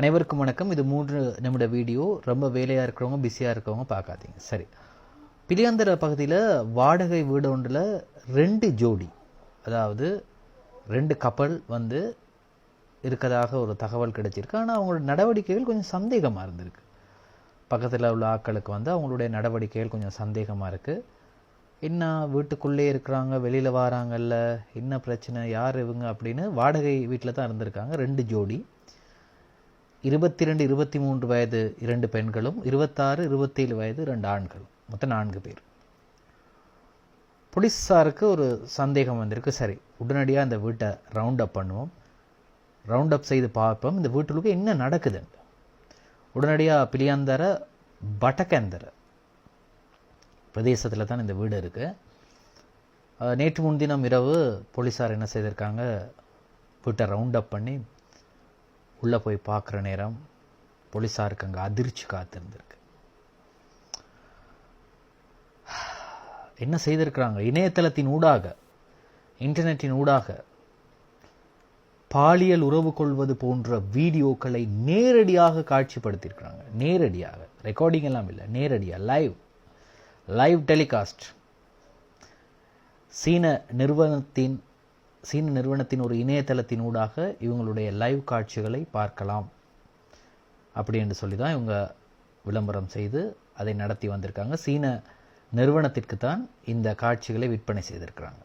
அனைவருக்கும் வணக்கம். இது மூன்று நிமிட வீடியோ. ரொம்ப வேலையாக இருக்கிறவங்க பிஸியாக இருக்கிறவங்க பார்க்காதீங்க. சரி. பிலியாந்தர பகுதியில் வாடகை வீடு ஒன்றில் ரெண்டு ஜோடி அதாவது ரெண்டு கப்பல் வந்து இருக்கதாக ஒரு தகவல் கிடைச்சிருக்கு. ஆனால் அவங்களோட நடவடிக்கைகள் கொஞ்சம் சந்தேகமாக இருந்திருக்கு. பக்கத்தில் உள்ள ஆட்களுக்கு வந்து அவங்களுடைய நடவடிக்கைகள் கொஞ்சம் சந்தேகமாக இருக்குது என்ன வீட்டுக்குள்ளே இருக்கிறாங்க வெளியில் வராங்கல்ல என்ன பிரச்சனை யார் இவங்க அப்படின்னு வாடகை வீட்டில் தான் இருந்திருக்காங்க. ரெண்டு ஜோடி. இருபத்தி ரெண்டு இருபத்தி மூன்று வயது இரண்டு பெண்களும் இருபத்தாறு இருபத்தேழு வயது ரெண்டு ஆண்களும். மொத்தம் நான்கு பேர். போலீஸாருக்கு ஒரு சந்தேகம் வந்திருக்கு. சரி உடனடியாக அந்த வீட்டை ரவுண்ட் அப் பண்ணுவோம். ரவுண்ட் அப் செய்து பார்ப்போம். இந்த வீட்டுக்கு என்ன நடக்குதுன்னு உடனடியாக பிலியாந்தர பட்டக்கந்தர பிரதேசத்தில் தான் இந்த வீடு இருக்குது நேற்று முன்தினம் இரவு போலீஸார் என்ன செய்திருக்காங்க? வீட்டை ரவுண்ட் அப் பண்ணி உள்ளே போய் பார்க்குற நேரம் போலீஸாருக்கு அங்கே அதிர்ச்சி காத்திருந்திருக்கு. என்ன செய்திருக்கிறாங்க? இணையதளத்தின் ஊடாக இன்டர்நெட்டின் ஊடாக பாலியல் உறவு கொள்வது போன்ற வீடியோக்களை நேரடியாக காட்சிப்படுத்தியிருக்கிறாங்க. நேரடியாக. ரெக்கார்டிங் எல்லாம் இல்லை. நேரடியாக லைவ் லைவ் டெலிகாஸ்ட் சீன நிறுவனத்தின் சீன நிறுவனத்தின் ஒரு இணையதளத்தின் ஊடாக இவங்களுடைய லைவ் காட்சிகளை பார்க்கலாம் அப்படி என்று சொல்லி தான் இவங்க விளம்பரம் செய்து அதை நடத்தி வந்திருக்காங்க. சீன நிறுவனத்திற்கு தான் இந்த காட்சிகளை விற்பனை செய்திருக்கிறாங்க.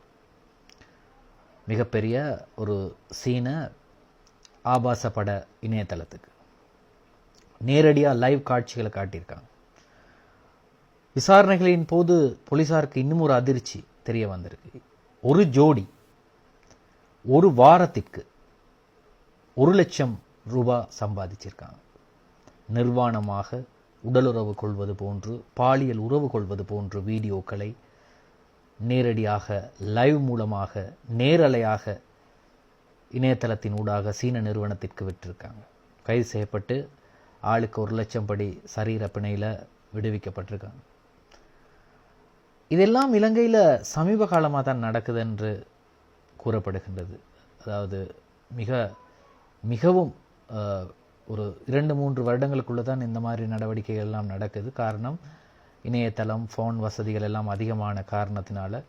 மிகப்பெரிய ஒரு சீன ஆபாச பட இணையதளத்துக்கு நேரடியாக லைவ் காட்சிகளை காட்டியிருக்காங்க. விசாரணைகளின் போது போலீசாருக்கு இன்னும் ஒரு அதிர்ச்சி தெரிய வந்திருக்கு. ஒரு ஜோடி ஒரு வாரத்திற்கு ஒரு லட்சம் ரூபா சம்பாதிச்சிருக்காங்க. நிர்வாணமாக உடலுறவு கொள்வது போன்று பாலியல் உறவு கொள்வது போன்று வீடியோக்களை நேரடியாக லைவ் மூலமாக நேரலையாக இணையதளத்தின் ஊடாக சீன நிறுவனத்திற்கு விட்டிருக்காங்க கைது செய்யப்பட்டு ஆளுக்கு ஒரு லட்சம் படி சரீர பிணையில் விடுவிக்கப்பட்டிருக்காங்க. இதெல்லாம் இலங்கையில் சமீப காலமாக தான் நடக்குது என்று கூறப்படுகின்றது. அதாவது மிக மிகவும் ஒரு இரண்டு மூன்று வருடங்களுக்குள்ளே தான் இந்த மாதிரி நடவடிக்கைகள் எல்லாம் நடக்குது. காரணம் இணையதளம் ஃபோன் வசதிகள் எல்லாம் அதிகமான காரணத்தினால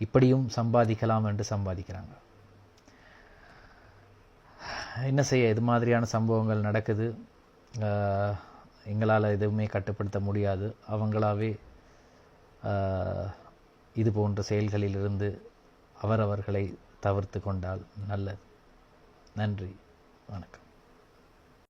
இப்படியும் சம்பாதிக்கலாம் என்று சம்பாதிக்கிறாங்க. என்ன செய்ய இது மாதிரியான சம்பவங்கள் நடக்குது. எங்களால் எதுவுமே கட்டுப்படுத்த முடியாது. அவங்களாவே இது போன்ற செயல்களிலிருந்து அவரவர்களை தவிர்த்து கொண்டால் நல்லது. நன்றி. வணக்கம்.